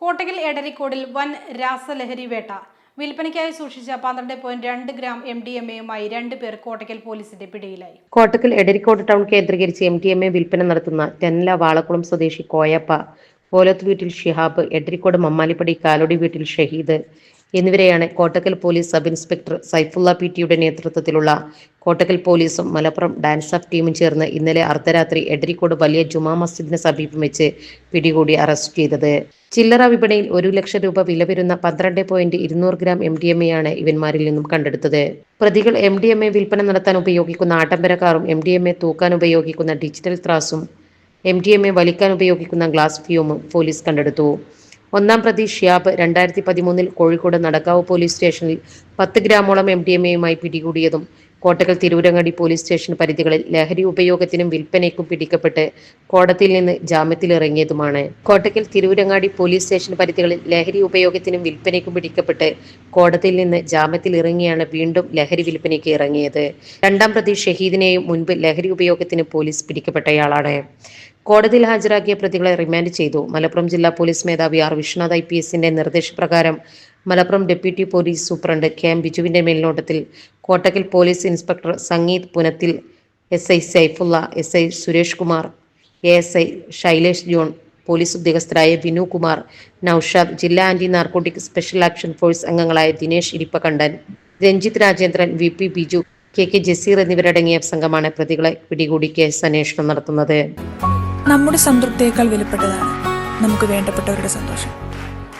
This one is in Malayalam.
കോട്ടകൽ എടരിക്കോടിൽ വൻ രാസലഹരി വേട്ട. വിൽപ്പനയ്ക്കായി സൂക്ഷിച്ച പന്ത്രണ്ട് പോയിന്റ് രണ്ട് ഗ്രാം എം ഡി എം എയുമായി രണ്ട് പേർ കോട്ടക്കൽ പോലീസിന്റെ പിടിയിലായി. കോട്ടക്കൽ എടരിക്കോട് ടൗൺ കേന്ദ്രീകരിച്ച് എം ഡി എം എ വിൽപ്പന നടത്തുന്ന തെന്നല വാളക്കുളം സ്വദേശി കോയപ്പ. പോലത്ത് വീട്ടിൽ ഷിഹാബ് എടരിക്കോട് മമ്മാലിപ്പടി കാലോടി വീട്ടിൽ ഷഹീദ്. എന്നിവരെയാണ് Kottakkal police sub inspector Saifulla P ടിയുടെ നേതൃത്വത്തിലുള്ള കോട്ടക്കൽ പോലീസും മലപ്പുറം ഡാൻസ് ഓഫ് ടീമും ചേർന്ന് ഇന്നലെ അർദ്ധരാത്രി എടരിക്കോട് വലിയ ജുമാ മസ്ജിദിന് സമീപം വെച്ച് പിടികൂടി അറസ്റ്റ് ചെയ്തത്. ചില്ലറ വിപണിയിൽ ഒരു ലക്ഷം രൂപ വില വരുന്ന പന്ത്രണ്ട് പോയിന്റ് ഇരുന്നൂറ് ഗ്രാം എം ഡി എം എയാണ് ഇവന്മാരിൽ നിന്നും കണ്ടെടുത്തത്. പ്രതികൾ എം ഡി എം എ വിൽപ്പന നടത്താൻ ഉപയോഗിക്കുന്ന ആഡംബര കാറും എം ഡി എം എ തൂക്കാൻ ഉപയോഗിക്കുന്ന ഡിജിറ്റൽ ത്രാസും എം ഡി എം എ വലിക്കാൻ ഉപയോഗിക്കുന്ന ഗ്ലാസ് ഫ്യൂമും പോലീസ് കണ്ടെടുത്തു. ഒന്നാം പ്രതി ഷിയാബ് രണ്ടായിരത്തി പതിമൂന്നിൽ കോഴിക്കോട് നടക്കാവ് പോലീസ് സ്റ്റേഷനിൽ പത്ത് ഗ്രാമോളം എം ഡി എം പിടികൂടിയതും കോട്ടക്കൽ തിരൂരങ്ങാടി പോലീസ് സ്റ്റേഷൻ പരിധികളിൽ ലഹരി ഉപയോഗത്തിനും വിൽപ്പനയ്ക്കും പിടിക്കപ്പെട്ട് കോടതിയിൽ നിന്ന് ജാമ്യത്തിലിറങ്ങിയതുമാണ്. കോട്ടക്കൽ തിരൂരങ്ങാടി പോലീസ് സ്റ്റേഷൻ പരിധികളിൽ ലഹരി ഉപയോഗത്തിനും വിൽപ്പനയ്ക്കും പിടിക്കപ്പെട്ട് കോടതിയിൽ നിന്ന് ജാമ്യത്തിലിറങ്ങിയാണ് വീണ്ടും ലഹരി വിൽപ്പനയ്ക്ക് ഇറങ്ങിയത്. രണ്ടാം പ്രതി ഷഹീദിനെയും മുൻപ് ലഹരി ഉപയോഗത്തിന് പോലീസ് പിടിക്കപ്പെട്ടയാളാണ്. കോടതിയിൽ ഹാജരാക്കിയ പ്രതികളെ റിമാൻഡ് ചെയ്തു. മലപ്പുറം ജില്ലാ പോലീസ് മേധാവി ആർ വിശ്വനാഥ് ഐ പി എസിന്റെ നിർദ്ദേശപ്രകാരം Malappuram deputy police superintendent K M ബിജുവിന്റെ മേൽനോട്ടത്തിൽ Kottakkal police inspector Sangeeth Punathil S I Saifulla S I Suresh Kumar A S I Sailesh John police ഉദ്യോഗസ്ഥരായ Vinu Kumar Noushad ജില്ലാ anti narcotic special action force അംഗങ്ങളായ Dinesh Irippakandan Ranjith Rajendran V P Biju K K Jaseer എന്നിവരടങ്ങിയ സംഘമാണ് പ്രതികളെ പിടികൂടി കേസ് അന്വേഷണം നടത്തുന്നത്. നമ്മുടെ സംതൃപ്തിയേക്കാൾ വിലപ്പെട്ടതാണ് നമുക്ക് വേണ്ടപ്പെട്ടവരുടെ സന്തോഷം.